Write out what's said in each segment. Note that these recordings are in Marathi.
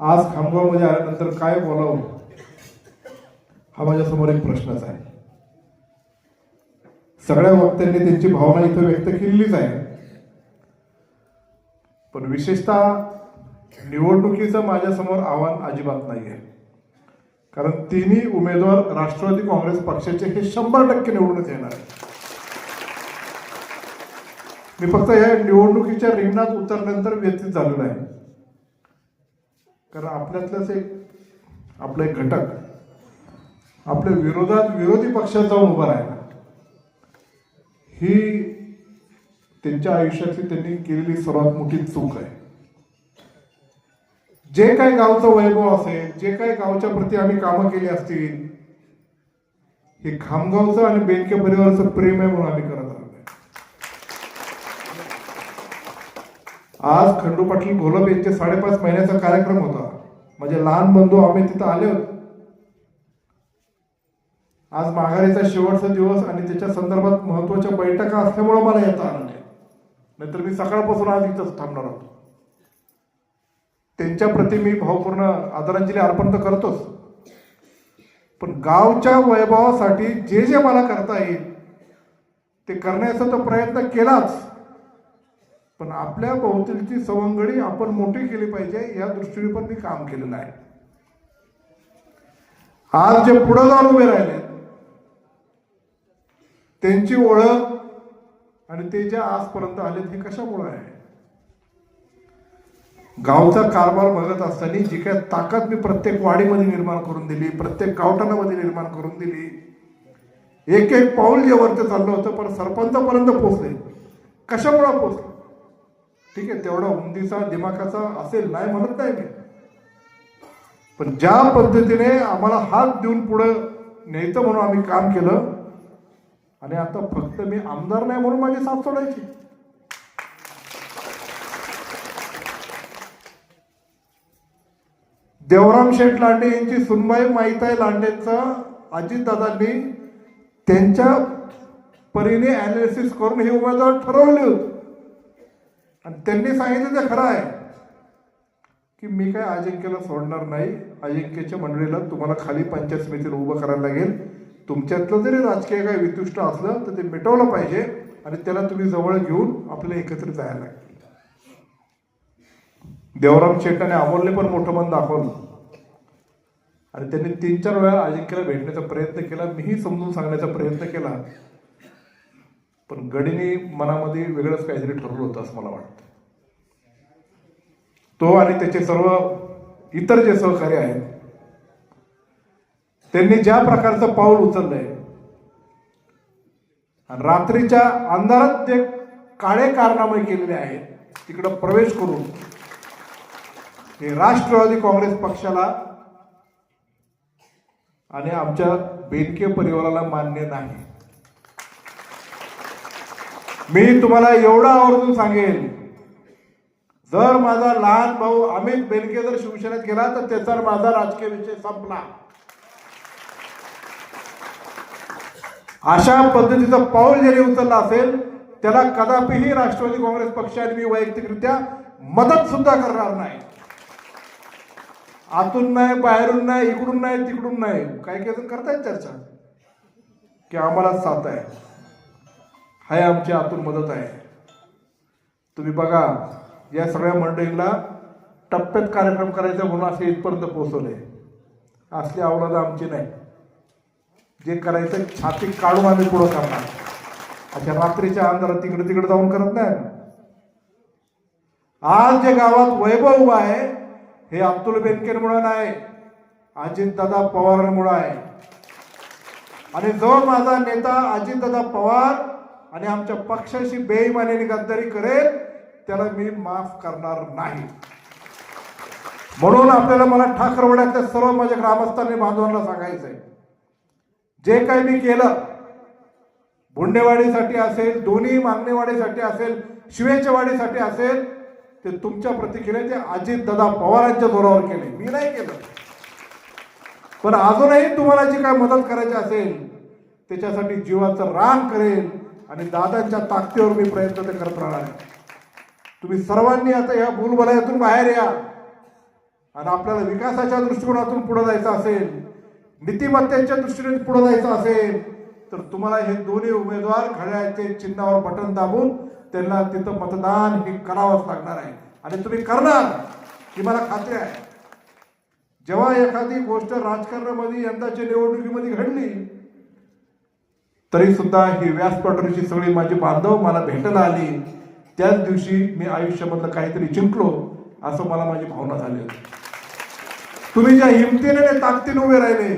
आज खामगावमध्ये आल्यानंतर काय बोलावं? हा माझ्यासमोर एक प्रश्नच आहे. सगळ्या वक्त्यांनी त्यांची भावना इथं व्यक्त केलेलीच आहे. पण विशेषतः निवडणुकीचं माझ्यासमोर आव्हान अजिबात नाही आहे कारण तिन्ही उमेदवार राष्ट्रवादी काँग्रेस पक्षाचे हे शंभर टक्के निवडूनच येणार मी फक्त या निवडणुकीच्या रिंगणात उतरल्यानंतर व्यतीत झालेलो आहे. कारण आपल्यातलंच एक आपला एक घटक. आपल्या विरोधात विरोधी पक्षात जाऊन उभा राहिला ही त्यांच्या आयुष्यातली त्यांनी केलेली सर्वात मोठी चूक आहे. जे काही गावचं वैभव असेल जे काही गावच्या प्रती आम्ही कामं केली असतील हे खामगावचं आणि बेनके परिवाराचं प्रेम आहे म्हणून आम्ही करत आहोत आज खंडू पाटील घोलप यांचे साडेपाच महिन्याचा कार्यक्रम होता. म्हणजे लहान बंधू आम्ही तिथं आले होते. आज माघारीचा शेवटचा दिवस आणि त्याच्या संदर्भात महत्त्वाच्या बैठका असल्यामुळे मला येता आलं नाही. नाहीतर मी सकाळपासून आज इथंच थांबणार होतो. त्यांच्या प्रती मी भावपूर्ण आदरांजली अर्पण तर करतोच. पण गावच्या वैभवासाठी जे जे मला करता येईल ते करण्याचा तर प्रयत्न केलाच. पण आपल्या भोवतीची सवंगडी आपण मोठी केली पाहिजे या दृष्टीने पण मी काम केलेलं आहे. आज जे पुढे जाऊन उभे राहिले त्यांची ओळख आणि ते जे आजपर्यंत आले हे कशामुळे आहे? गावचा कारभार बघत असताना जी काय ताकद मी प्रत्येक वाडीमध्ये निर्माण करून दिली प्रत्येक गावठाणामध्ये निर्माण करून दिली एक एक पाऊल जे वरती चाललं होतं पण सरपंचापर्यंत पोहोचले. कशामुळे पोहोचले? ठीक आहे तेवढा उमदीचा दिमाखाचा असेल नाही म्हणत नाही मी. पण ज्या पद्धतीने आम्हाला हात देऊन पुढे न्यायचं म्हणून आम्ही काम केलं आणि आता फक्त मी आमदार नाही म्हणून माझी साथ सोडायची. देवराम शेठ लांडे यांची सुनबाई माईताई लांडेंचं अजितदादांनी त्यांच्या परीने अनालिसिस करून हे उमेदवार ठरवले होते. आणि त्यांनी सांगितलं ते खरं आहे. की मी काय अजिंक्यला सोडणार नाही. अजिंक्यच्या मंडळीला तुम्हाला खाली पंचायत समितीला उभं करायला लागेल. तुमच्यातलं जरी राजकीय काय वितुष्ट असलं तर ते मिटवलं पाहिजे आणि त्याला तुम्ही जवळ घेऊन आपल्याला एकत्रित जायला लागेल. देवराम शेटाने अमोलने पण मोठं मन दाखवलं. आणि त्यांनी तीन चार वेळा अजिंक्यला भेटण्याचा प्रयत्न केला. मीही समजून सांगण्याचा प्रयत्न केला. पण गडीने मनामध्ये वेगळंच काहीतरी ठरवलं होतं असं मला वाटतं. तो आणि त्याचे सर्व इतर जे सहकारी आहेत त्यांनी ज्या प्रकारचं पाऊल उचललंय आणि रात्रीच्या अंधारात जे काळे कारनामे केलेले आहेत तिकडं प्रवेश करून हे राष्ट्रवादी काँग्रेस पक्षाला आणि आमच्या बेनके परिवाराला मान्य नाही. मी तुम्हाला एवढं आवर्जून सांगेन. जर माझा लहान भाऊ अमित बेनके जर शिवसेनेत गेला तर त्याचा माझा राजकीय विषय संपला. अशा पद्धतीचं पाऊल ज्याने उचललं असेल त्याला कदापिही राष्ट्रवादी काँग्रेस पक्षाने मी वैयक्तिकरित्या मदत सुद्धा करणार नाही. आतून नाही बाहेरून नाही इकडून नाही तिकडून नाही. काही काही जण करतायत चर्चा. की आम्हाला साथ आहे. हाय आमची आतून मदत आहे. तुम्ही बघा या सगळ्या मंडळींना टप्प्यात कार्यक्रम करायचा म्हणून असे इथपर्यंत पोहोचवले. असली आवडत आमची नाही. जे करायचं छाती काढून आम्ही पुढं करणार. अशा रात्रीच्या अंधारात तिकडे तिकडे जाऊन करत नाही. आज जे गावात वैभव उभा आहे हे अब्दुल बेनकेरमुळे नाही अजितदादा पवारांमुळे आहे. आणि जो माझा नेता अजितदादा पवार आणि आमच्या पक्षाशी बेईमानीने गद्दारी करेल त्याला मी माफ करणार नाही. म्हणून आपल्याला मला ठाकरवड्यातल्या सर्व माझ्या ग्रामस्थांनी बांधवांना सांगायचं आहे जे काही मी केलं भुंडेवाडीसाठी असेल दोन्ही मागणेवाडीसाठी असेल शिवेच्या वाडीसाठी असेल ते तुमच्या प्रतिक्रिया ते अजित दादा पवारांच्या जोरावर केले. मी नाही केलं. पण अजूनही तुम्हाला जी काय मदत करायची असेल त्याच्यासाठी जीवाचं रान करेल आणि दादांच्या ताकदीवर मी प्रयत्न ते करत राहणार आहे. तुम्ही सर्वांनी आता या भूलभलायातून बाहेर या. आणि आपल्याला विकासाच्या दृष्टिकोनातून पुढे जायचं असेल नीतिमत्तेच्या दृष्टीने पुढे जायचं असेल तर तुम्हाला हे दोन्ही उमेदवार घड्याळ्याचे चिन्हावर बटन दाबून त्यांना तिथं मतदान हे करावंच लागणार आहे. आणि तुम्ही करणार ही मला खात्री आहे. जेव्हा एखादी गोष्ट राजकारणामध्ये यंदाच्या निवडणुकीमध्ये घडली तरी सुद्धा ही व्यासपटरीची सगळी माझी बांधव मला भेटायला आली. त्याच दिवशी मी आयुष्यामधलं काहीतरी जिंकलो असं मला माझी भावना झाली होती. तुम्ही ज्या हिमतीने आणि ताकदीने उभे राहिले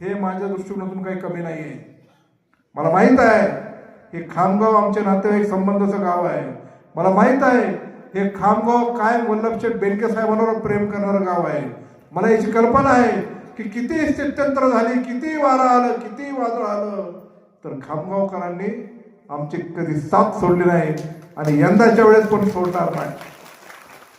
हे माझ्या दृष्टिकोनातून काही कमी नाही आहे मला माहीत आहे हे खामगाव आमचे नातेवाईक संबंधाचं गाव आहे. मला माहीत आहे हे खामगाव कायम वल्लभशेठ बेनके साहेबांवर प्रेम करणारं गाव आहे. मला याची कल्पना आहे की किती स्थित्यंतर झाली किती वारं आलं किती वादळ आलं. तर खामगावकरांनी आमची कधी साथ सोडली नाही आणि यंदाच्या वेळेस पण सोडणार नाही.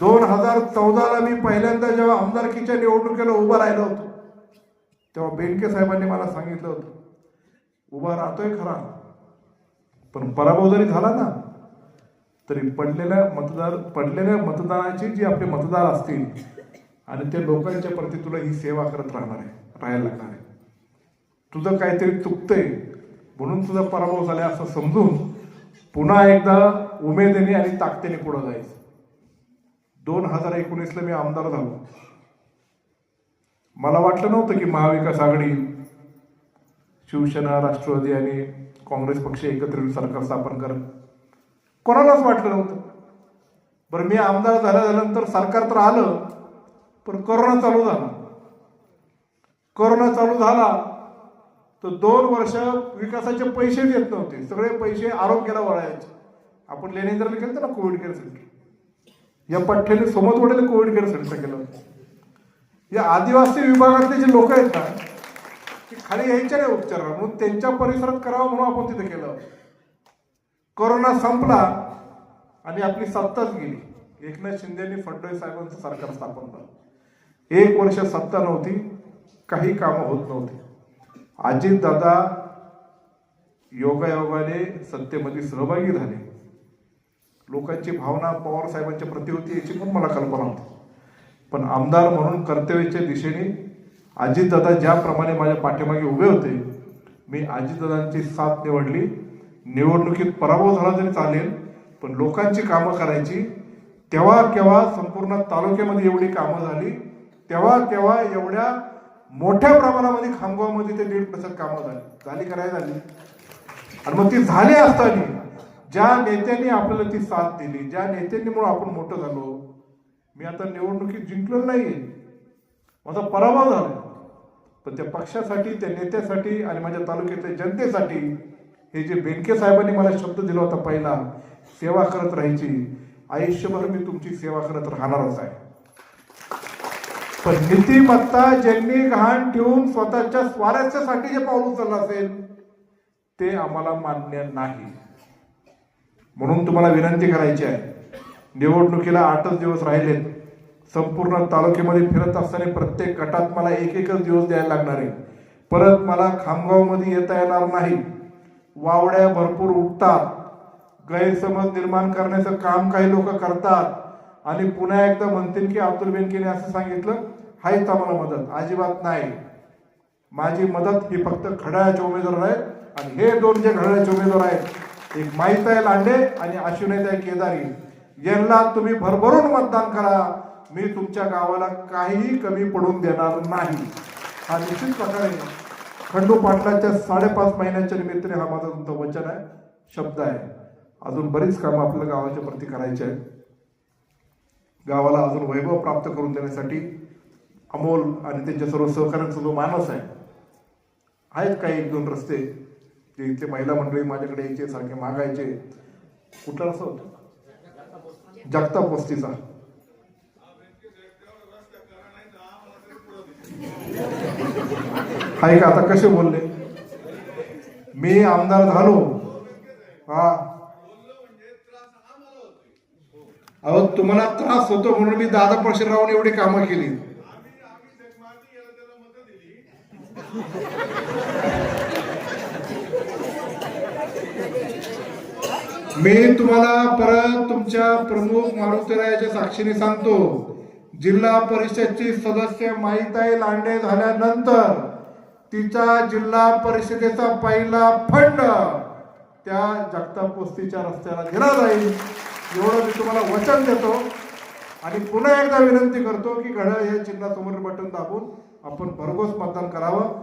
दोन हजार चौदाला मी पहिल्यांदा जेव्हा आमदारकीच्या निवडणुकीला उभं राहिलो होतो तेव्हा बेनके साहेबांनी मला सांगितलं होतं उभा राहतोय खरा पण पराभव जरी झाला ना तरी पडलेल्या मतदार पडलेल्या मतदानाची जी आपले मतदार असतील आणि ते लोकांच्या प्रति तुला ही सेवा करत राहणार आहे राहायला लागणार आहे. तुझं काहीतरी चुकतंय म्हणून सुद्धा पराभव झाला असं समजून पुन्हा एकदा उमेदीने आणि ताकदीने पुढे जायचं. दोन हजार एकोणीसला मी आमदार झालो. मला वाटलं नव्हतं की महाविकास आघाडी शिवसेना राष्ट्रवादी आणि काँग्रेस पक्ष एकत्र येऊन सरकार स्थापन करत कोणालाच वाटलं नव्हतं. बरं मी आमदार झाल्या झाल्यानंतर सरकार तर आलं पण कोरोना चालू झाला. कोरोना चालू झाला तर दोन वर्ष विकासाचे पैसे देत नव्हते. सगळे पैसे आरोग्याला वळायचे आपण लेणेंद्रला केलं ना कोविड केअर सेंटर या पठ्ठ्याने सोमत वडेला कोविड केअर सेंटर केलं या आदिवासी विभागातले जे लोक आहेत ना ते खाली यायच्या नाही उपचाराला. म्हणून त्यांच्या परिसरात करावं म्हणून आपण तिथे केलं. कोरोना संपला आणि आपली सत्ताच गेली. एकनाथ शिंदेनी फडणवीस साहेबांचं सरकार स्थापन झालं. एक वर्ष सत्ता नव्हती काही कामं होत नव्हती. अजित दादा योगायोगाने सत्तेमध्ये सहभागी झाले. लोकांची भावना पवार साहेबांच्या प्रती होती याची पण मला कल्पना होती. पण आमदार म्हणून कर्तव्याच्या दिशेने अजितदादा ज्याप्रमाणे माझ्या पाठीमागे उभे होते मी अजितदादांची साथ निवडली. निवडणुकीत पराभव झाला तरी चालेल पण लोकांची कामं करायची. तेव्हा केव्हा संपूर्ण तालुक्यामध्ये एवढी कामं झाली तेव्हा केव्हा एवढ्या मोठ्या प्रमाणामध्ये खामगावमध्ये ते दीड प्रतिशत कामं झाली. झाली काय झाली? आणि मग ती झाली असताना ज्या नेत्यांनी आपल्याला ती साथ दिली ज्या नेत्यांनी म्हणून आपण मोठं झालो मी आता निवडणुकीत जिंकलो नाहीये. माझा पराभव झाला. पण त्या पक्षासाठी त्या नेत्यासाठी आणि माझ्या तालुक्यातल्या जनतेसाठी हे जे बेनके साहेबांनी मला शब्द दिला होता पहिला सेवा करत राहायची. आयुष्यभर मी तुमची सेवा करत राहणारच आहे. पण नीतिमत्ता ज्यांनी घाण ठेवून स्वतःच्या स्वारस्यासाठी जे पाऊल उचललं असेल ते आम्हाला मान्य नाही. म्हणून तुम्हाला विनंती करायची आहे. निवडणुकीला आठच दिवस राहिलेत. संपूर्ण तालुक्यामध्ये फिरत असताना प्रत्येक गटात मला एक एकच दिवस द्यायला लागणार आहे. परत मला खामगावमध्ये येता येणार नाही. वावड्या भरपूर उठतात. गैरसमज निर्माण करण्याचं काम काही लोक करतात. आणि पुन्हा एकदा म्हणतील की अब्दुल बेनकेने असं सांगितलं हायच आम्हाला मदत. अजिबात नाही. माझी मदत ही फक्त खडाळ्याचे उमेदवार आहेत आणि हे दोन जे घड्याळ्याचे उमेदवार आहेत एक माहिताई लांडे आणि अश्विनीताई केदारी. यांना तुम्ही भरभरून मतदान करा. मी तुमच्या गावाला काहीही कमी पडून देणार नाही. हा निश्चित प्रकारे खंडू पाटलाच्या साडेपाच महिन्याच्या निमित्ताने हा माझा तुमचं वचन आहे शब्द आहे. अजून बरीच कामं आपल्या गावाच्या प्रती करायची आहेत. गावाला अजून वैभव प्राप्त करून देण्यासाठी अमोल आणि त्यांच्या सर्व सहकाऱ्यांचा जो मानस आहे आहेत काही एक दोन रस्ते जे इथले महिला मंडळी माझ्याकडे यायचे सारखे मागायचे. कुठला रस्ता होता? जगताप वस्तीचा. हाय का आता कसे बोलले? मी आमदार झालो. हा. अहो तुम्हाला त्रास होतो म्हणून मी दादा परशुरावने एवढी कामं केली. मी तुम्हाला परत तुमच्या प्रमुख मारुतीरायाच्या साक्षीने सांगतो. जिल्हा परिषदची सदस्य माईताई लांडे झाल्यानंतर तिचा जिल्हा परिषदेचा पहिला फंड त्या जगताप वस्तीच्या रस्त्याला दिला जाईल. एवढं मी तुम्हाला वचन देतो. आणि पुन्हा एकदा विनंती करतो की घड्याळ हे चिन्हासमोर बटन दाबून आपण भरघोस मतदान करावं.